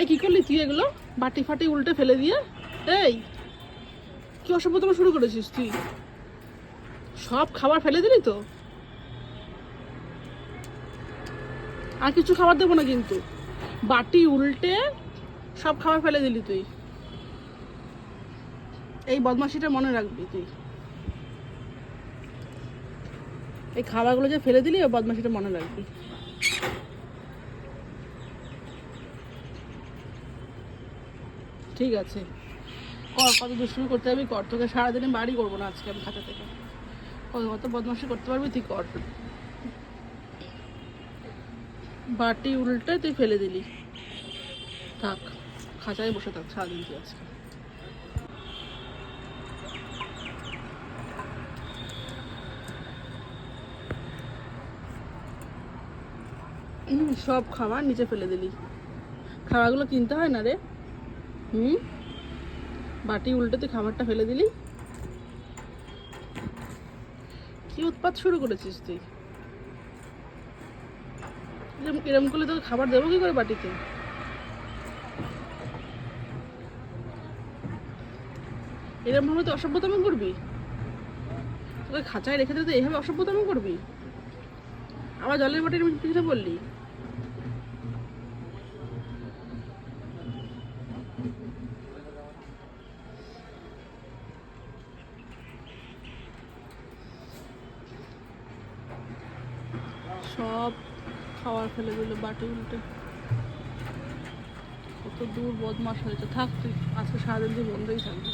এই কি করলি তুই এগুলো? বাটি ফাটি উল্টে ফেলে দিয়ে? এই, কি অসভ্যতম শুরু করেছিস তুই? সব খাবার ফেলে দিলি তো? আর কিছু খাবার দেবো না কিন্তু। বাটি উল্টে সব খাবার ফেলে দিলি তুই। এই বদমাশিটা মনে রাখবি তুই। এই খাবারগুলো যে ফেলে দিলি ওই বদমাশিটা মনে রাখবি। ঠিক আছে। কর, কত দুষ্টুমি করতে পারবি, কর। তোকে সারাদিনে বাড়ি করব না আজকে আমি খাতা থেকে। কত বদমাশি করতে পারবি, তুই কর। বাটি উল্টে তুই ফেলে দিলি। থাক, খাঁচায় বসে থাক সারাদিন তুই আজকে। সব খাবার নিচে ফেলে দিলি। খাবারগুলো কিনতে হয় না রে? হুম? বাটি উল্টে তুই খাবারটা ফেলে দিলি? কি উৎপাত শুরু করেছিস তুই? এরম এরম করলে তোকে খাবার দেবো কি করে বাটিতে? এরম ভাবে তো অসভ্যতম করবি? তোকে খাঁচায় রেখে দিতে এইভাবে অসভ্যতম করবি? আবার জলের বাটির পিছনে বললি? সব খাওয়ার ফেলে দিল বাটি উল্টে। কত দূর বদমাস হয়েছে। থাক তুই, আজকে সারাদিন তুই বন্ধই থাকবি।